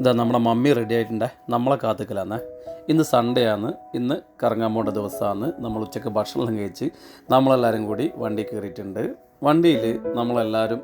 ഇതാ നമ്മുടെ mummy ready ആയിട്ടുണ്ട്. നമ്മളെ കാത്തുക്കലാന്ന്. ഇന്ന് സൺഡേ ആണ്. ഇന്ന് കറങ്ങാൻ പോകേണ്ട ദിവസമാണ് നമ്മൾ ഉച്ചയ്ക്ക് ഭക്ഷണം കഴിച്ച് നമ്മളെല്ലാവരും കൂടി വണ്ടി കയറിയിട്ടുണ്ട് വണ്ടിയിൽ നമ്മളെല്ലാവരും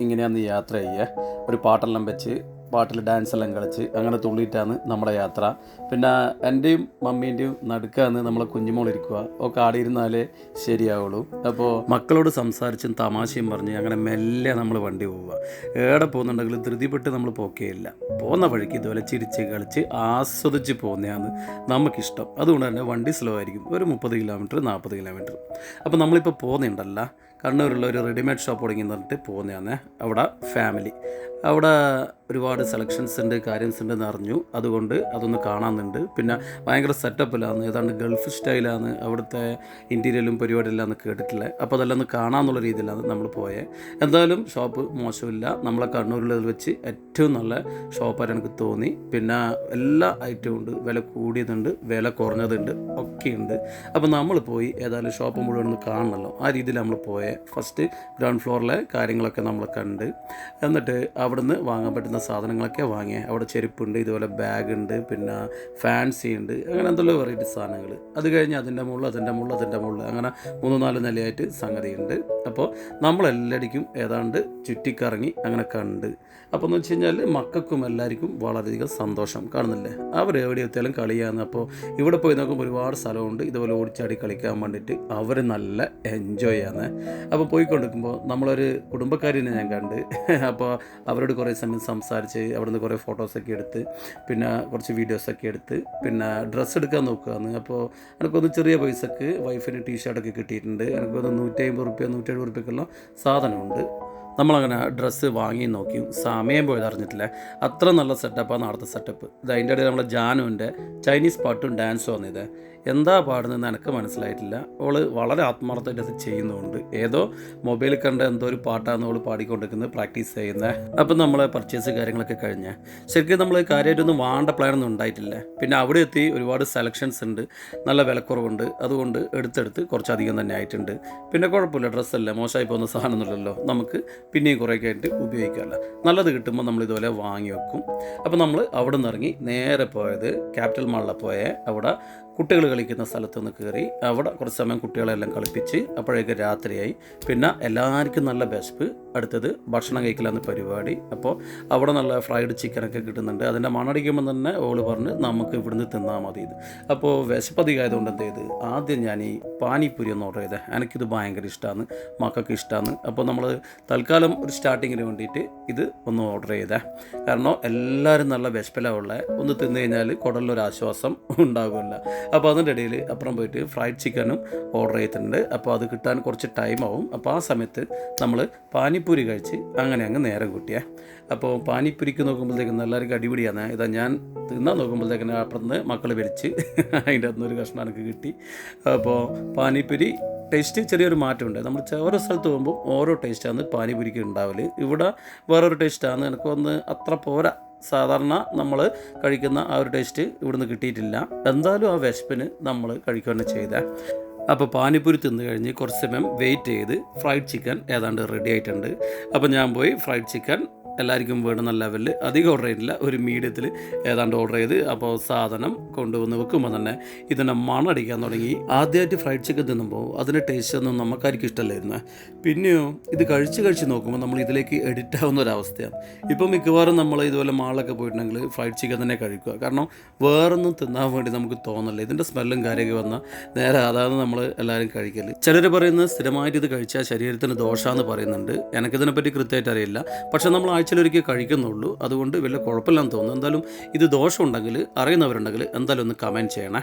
ഇങ്ങനെയാണ് യാത്ര ചെയ്യുക ഒരു പാട്ടെല്ലാം വെച്ച് പാട്ടിൽ ഡാൻസ് എല്ലാം കളിച്ച് അങ്ങനെ തുള്ളിയിട്ടാണ് നമ്മുടെ യാത്ര. പിന്നെ എന്റെയും മമ്മീന്റെയും നടുക്കാന്ന് നമ്മളെ കുഞ്ഞുമോളിരിക്കുക ഒക്കെ ആടിയിരുന്നാലേ ശരിയാവുള്ളൂ. അപ്പോൾ മക്കളോട് സംസാരിച്ചും തമാശയും പറഞ്ഞ് അങ്ങനെ മെല്ലെ നമ്മൾ വണ്ടി പോവുക ഏടെ പോകുന്നുണ്ടെങ്കിൽ ധൃതിപ്പെട്ട് നമ്മൾ പോക്കേയില്ല. പോകുന്ന വഴിക്ക് ഇതുപോലെ ചിരിച്ച് കളിച്ച് ആസ്വദിച്ച് പോകുന്നതാണ് നമുക്കിഷ്ടം. അതുകൊണ്ട് തന്നെ വണ്ടി സ്ലോ ആയിരിക്കും. ഒരു മുപ്പത് കിലോമീറ്റർ നാൽപ്പത് കിലോമീറ്റർ അപ്പോൾ നമ്മളിപ്പോൾ പോകുന്നുണ്ടല്ല. കണ്ണൂരുള്ള ഒരു റെഡിമെയ്ഡ് ഷോപ്പ് തുടങ്ങി പറഞ്ഞിട്ട് പോകുന്നതാണ്. അവിടെ ഫാമിലി അവിടെ ഒരുപാട് സെലക്ഷൻസ് ഉണ്ട് കാര്യംസ് ഉണ്ട് എന്ന് അറിഞ്ഞു. അതുകൊണ്ട് അതൊന്ന് കാണാമെന്നുണ്ട് പിന്നെ ഭയങ്കര സെറ്റപ്പിലാണ് ഏതാണ്ട് ഗൾഫ് സ്റ്റൈലാണ് അവിടുത്തെ ഇന്റീരിയലും പരിപാടിയെല്ലാം കേട്ടിട്ടില്ല അപ്പോൾ അതെല്ലാം ഒന്ന് കാണാമെന്നുള്ള രീതിയിലാണ് നമ്മൾ പോയത് എന്തായാലും ഷോപ്പ് മോശമില്ല. നമ്മളെ കണ്ണൂരിലത് വെച്ച് ഏറ്റവും നല്ല ഷോപ്പായിട്ട് എനിക്ക് തോന്നി. പിന്നെ എല്ലാ ഐറ്റവും ഉണ്ട്. വില കൂടിയതുണ്ട് വില കുറഞ്ഞതുണ്ട് ഒക്കെ ഉണ്ട്. അപ്പോൾ നമ്മൾ പോയി ഏതായാലും ഷോപ്പ് മുഴുവൻ ഒന്ന് കാണണമല്ലോ ആ രീതിയിൽ നമ്മൾ പോയത് ഫസ്റ്റ് ഗ്രൗണ്ട് ഫ്ലോറിലെ കാര്യങ്ങളൊക്കെ നമ്മൾ കണ്ട്. എന്നിട്ട് അവിടുന്ന് വാങ്ങാൻ പറ്റുന്ന സാധനങ്ങളൊക്കെ വാങ്ങിയ. അവിടെ ചെരുപ്പുണ്ട് ഇതുപോലെ ബാഗ് ഉണ്ട് പിന്നെ ഫാൻസി ഉണ്ട് അങ്ങനെ എന്തെല്ലാം വെറൈറ്റി സാധനങ്ങൾ അത് കഴിഞ്ഞ് അതിന്റെ മുകളിൽ അതിന്റെ മുകളിൽ അതിന്റെ മുകളിൽ അങ്ങനെ മൂന്ന് നാല് നിലയായിട്ട് സംഗതിയുണ്ട്. അപ്പോൾ നമ്മളെല്ലാടിക്കും ഏതാണ്ട് ചുറ്റിക്കറങ്ങി അങ്ങനെ കണ്ട്. അപ്പോൾ എന്ന് വെച്ച് കഴിഞ്ഞാൽ മക്കൾക്കും എല്ലാവർക്കും വളരെയധികം സന്തോഷം. കാണുന്നില്ലേ? അവർ എവിടെ എത്തിയാലും കളിയാണ്. അപ്പോൾ ഇവിടെ പോയി നോക്കുമ്പോൾ ഒരുപാട് സ്ഥലമുണ്ട്. ഇതുപോലെ ഓടിച്ചാടി കളിക്കാൻ വേണ്ടിയിട്ട് അവർ നല്ല എൻജോയ് ആണ്. അപ്പോൾ പോയിക്കൊണ്ടിരിക്കുമ്പോൾ നമ്മളൊരു കുടുംബക്കാരിനെ ഞാൻ കണ്ട്. അപ്പോൾ അവരോട് കുറേ സമയം സംസാരിച്ച് അവിടുന്ന് കുറേ ഫോട്ടോസൊക്കെ എടുത്ത് പിന്നെ കുറച്ച് വീഡിയോസൊക്കെ എടുത്ത് പിന്നെ ഡ്രസ്സ് എടുക്കാൻ നോക്കുകയാണ്. അപ്പോൾ എനിക്കൊന്ന് ചെറിയ പൈസക്ക് വൈഫിന് ടീഷർട്ടൊക്കെ കിട്ടിയിട്ടുണ്ട്. എനിക്കൊന്ന് നൂറ്റി അമ്പത് റുപ്യ നൂറ്റി എഴുപത് റുപ്യക്കുള്ള സാധനമുണ്ട്. നമ്മളങ്ങനെ ഡ്രസ്സ് വാങ്ങി നോക്കി സമയം പോയത് അറിഞ്ഞിട്ടില്ല. അത്ര നല്ല സെറ്റപ്പാണ് അടുത്ത സെറ്റപ്പ് ഇത് അതിന്റെ ഇടയിൽ നമ്മുടെ ജാനുവിന്റെ ചൈനീസ് പാട്ടും ഡാൻസും ഇത്. എന്താ പാടുന്നതെന്ന് എനിക്ക് മനസ്സിലായിട്ടില്ല. അവൾ വളരെ ആത്മാർത്ഥമായിട്ട് അത് ചെയ്യുന്നുണ്ട്. ഏതോ മൊബൈലിൽ കണ്ട എന്തോ ഒരു പാട്ടാണ് അവൾ പാടിക്കൊണ്ടിരിക്കുന്നത് പ്രാക്ടീസ് ചെയ്യുന്നത് അപ്പം നമ്മൾ പർച്ചേസ് കാര്യങ്ങളൊക്കെ കഴിഞ്ഞ്. ശരിക്കും നമ്മൾ കാര്യമായിട്ടൊന്നും വാണ്ട പ്ലാനൊന്നും ഉണ്ടായിട്ടില്ല. പിന്നെ അവിടെ എത്തി ഒരുപാട് സെലക്ഷൻസ് ഉണ്ട്. നല്ല വിലക്കുറവുണ്ട്. അതുകൊണ്ട് എടുത്തെടുത്ത് കുറച്ചധികം തന്നെ ആയിട്ടുണ്ട്. പിന്നെ കുഴപ്പമില്ല ഡ്രസ്സല്ല മോശമായി പോകുന്ന സാധനമൊന്നുമില്ലല്ലോ. നമുക്ക് പിന്നെയും കുറേയൊക്കെ ആയിട്ട് ഉപയോഗിക്കാമല്ലോ. നല്ലത് കിട്ടുമ്പോൾ നമ്മൾ ഇതുപോലെ വാങ്ങി വെക്കും. അപ്പോൾ നമ്മൾ അവിടെ നിന്ന് ഇറങ്ങി നേരെ പോയത് ക്യാപിറ്റൽ മാളിലെ പോയ. അവിടെ കുട്ടികൾ കളിക്കുന്ന സ്ഥലത്ത് നിന്ന് കയറി അവിടെ കുറച്ച് സമയം കുട്ടികളെല്ലാം കളിപ്പിച്ച് അപ്പോഴേക്ക് രാത്രിയായി. പിന്നെ എല്ലാവർക്കും നല്ല ബെസ്പ് അടുത്തത് ഭക്ഷണം കഴിക്കലാന്ന് പരിപാടി. അപ്പോൾ അവിടെ നല്ല ഫ്രൈഡ് ചിക്കനൊക്കെ കിട്ടുന്നുണ്ട്. അതിന്റെ മണടിക്കുമ്പോൾ തന്നെ ഓൾ പറഞ്ഞ് നമുക്ക് ഇവിടുന്ന് തിന്നാൽ മതി ഇത്. അപ്പോൾ വിശപ്പധികമായതുകൊണ്ട് എന്ത് ചെയ്ത്? ആദ്യം ഞാൻ ഈ പാനിപ്പൂരി ഒന്ന് ഓർഡർ ചെയ്തത് എനിക്കിത് ഭയങ്കര ഇഷ്ടമാണ് മക്കൾക്ക് ഇഷ്ടമാണ് അപ്പോൾ നമ്മൾ തൽക്കാലം ഒരു സ്റ്റാർട്ടിങ്ങിന് വേണ്ടിയിട്ട് ഇത് ഒന്ന് ഓർഡർ ചെയ്തേ. കാരണം എല്ലാവരും നല്ല വിശപ്പിലാണ് ഉള്ളത് ഒന്ന് തിന്നു കഴിഞ്ഞാൽ കുടലിലൊരു ആശ്വാസം ഉണ്ടാകുമല്ല അപ്പോൾ അതിന്റെ ഇടയിൽ അപ്പുറം പോയിട്ട് ഫ്രൈഡ് ചിക്കനും ഓർഡർ ചെയ്തിട്ടുണ്ട്. അപ്പോൾ അത് കിട്ടാൻ കുറച്ച് ടൈം ആവും. അപ്പോൾ ആ സമയത്ത് നമ്മൾ പാനിപ്പൂരി കഴിച്ച് അങ്ങനെ അങ്ങ് നേരം കൂട്ടിയേ. അപ്പോൾ പാനിപ്പൂരിക്ക് നോക്കുമ്പോഴത്തേക്കും എല്ലാവർക്കും അടിപൊളിയാണ്. ഇതാ ഞാൻ തിന്നാൻ നോക്കുമ്പോഴത്തേക്കിന് അപ്പുറത്ത് മക്കൾ വലിച്ച് അതിന്റെ അകത്തുനിന്ന് ഒരു കഷ്ണം എനിക്ക് കിട്ടി. അപ്പോൾ പാനിപ്പൂരി ടേസ്റ്റ് ചെറിയൊരു മാറ്റമുണ്ട്. നമ്മൾ ഓരോ സ്ഥലത്ത് പോകുമ്പോൾ ഓരോ ടേസ്റ്റാണ് പാനിപൂരിക്ക് ഉണ്ടാവൽ. ഇവിടെ വേറൊരു ടേസ്റ്റാണ് എനിക്ക് ഒന്ന് അത്ര പോരാ. സാധാരണ നമ്മൾ കഴിക്കുന്ന ആ ഒരു ടേസ്റ്റ് ഇവിടുന്ന് കിട്ടിയിട്ടില്ല. എന്തായാലും ആ വിശപ്പിന് നമ്മൾ കഴിക്കുക തന്നെ ചെയ്തേ. അപ്പോൾ പാനിപ്പൂരി തിന്ന് കഴിഞ്ഞ് കുറച്ച് സമയം വെയിറ്റ് ചെയ്ത് ഫ്രൈഡ് ചിക്കൻ ഏതാണ്ട് റെഡി ആയിട്ടുണ്ട്. അപ്പോൾ ഞാൻ പോയി ഫ്രൈഡ് ചിക്കൻ എല്ലാവർക്കും വേണ്ടുന്ന ലെവലിൽ അധികം ഓർഡർ ചെയ്തില്ല ഒരു മീഡിയത്തിൽ ഏതാണ്ട് ഓർഡർ ചെയ്ത് അപ്പോൾ സാധനം കൊണ്ടുവന്ന് വെക്കുമ്പോൾ തന്നെ ഇതിനെ മണടിക്കാൻ തുടങ്ങി. ആദ്യമായിട്ട് ഫ്രൈഡ് ചിക്കൻ തിന്നുമ്പോൾ അതിന്റെ ടേസ്റ്റ് ഒന്നും നമുക്കായിരിക്കും ഇഷ്ടമല്ലായിരുന്നു പിന്നെയോ ഇത് കഴിച്ച് കഴിച്ച് നോക്കുമ്പോൾ നമ്മൾ ഇതിലേക്ക് എഡിറ്റ് ആവുന്ന ഒരവസ്ഥയാണ് ഇപ്പോൾ മിക്കവാറും നമ്മൾ ഇതുപോലെ മാളിലൊക്കെ പോയിട്ടുണ്ടെങ്കിൽ ഫ്രൈഡ് ചിക്കൻ തന്നെ കഴിക്കുക. കാരണം വേറൊന്നും തിന്നാൻ വേണ്ടി നമുക്ക് തോന്നില്ല. ഇതിന്റെ സ്മെല്ലും കാര്യമൊക്കെ വന്നാൽ നേരെ അതാണ് നമ്മൾ എല്ലാവരും കഴിക്കൽ ചിലർ പറയുന്നത് സ്ഥിരമായിട്ട് ഇത് കഴിച്ചാൽ ശരീരത്തിന് ദോഷമാണെന്ന് പറയുന്നുണ്ട്. എനിക്കിതിനെപ്പറ്റി കൃത്യമായിട്ട് അറിയില്ല. പക്ഷേ നമ്മൾ ആഴ്ചയിലൊരിക്കൽ കഴിക്കുന്നുള്ളൂ. അതുകൊണ്ട് വലിയ കുഴപ്പമില്ലാന്ന് തോന്നുന്നു. എന്തായാലും ഇത് ദോഷമുണ്ടെങ്കിൽ അറിയുന്നവരുണ്ടെങ്കിൽ എന്തായാലും ഒന്ന് കമന്റ് ചെയ്യണേ.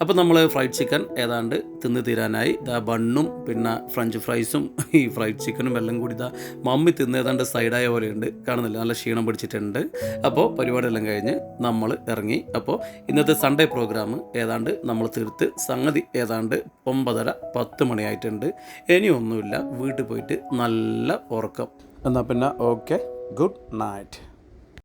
അപ്പോൾ നമ്മൾ ഫ്രൈഡ് ചിക്കൻ ഏതാണ്ട് തിന്ന് തീരാനായി. ഇതാ ബണ്ണും പിന്നെ ഫ്രഞ്ച് ഫ്രൈസും ഈ ഫ്രൈഡ് ചിക്കനും എല്ലാം കൂടി ഇതാ മമ്മി തിന്ന് ഏതാണ്ട് സൈഡായ പോലെയുണ്ട്. കാണുന്നില്ല നല്ല ക്ഷീണം പിടിച്ചിട്ടുണ്ട്. അപ്പോൾ പരിപാടിയെല്ലാം കഴിഞ്ഞ് നമ്മൾ ഇറങ്ങി. അപ്പോൾ ഇന്നത്തെ സൺഡേ പ്രോഗ്രാം ഏതാണ്ട് നമ്മൾ തീർത്ത് സംഗതി ഏതാണ്ട് ഒമ്പതര പത്ത് മണിയായിട്ടുണ്ട്. ഇനിയൊന്നുമില്ല വീട്ടിൽ പോയിട്ട് നല്ല ഉറക്കം. എന്നാൽ പിന്നെ ഓക്കെ ഗുഡ് നൈറ്റ്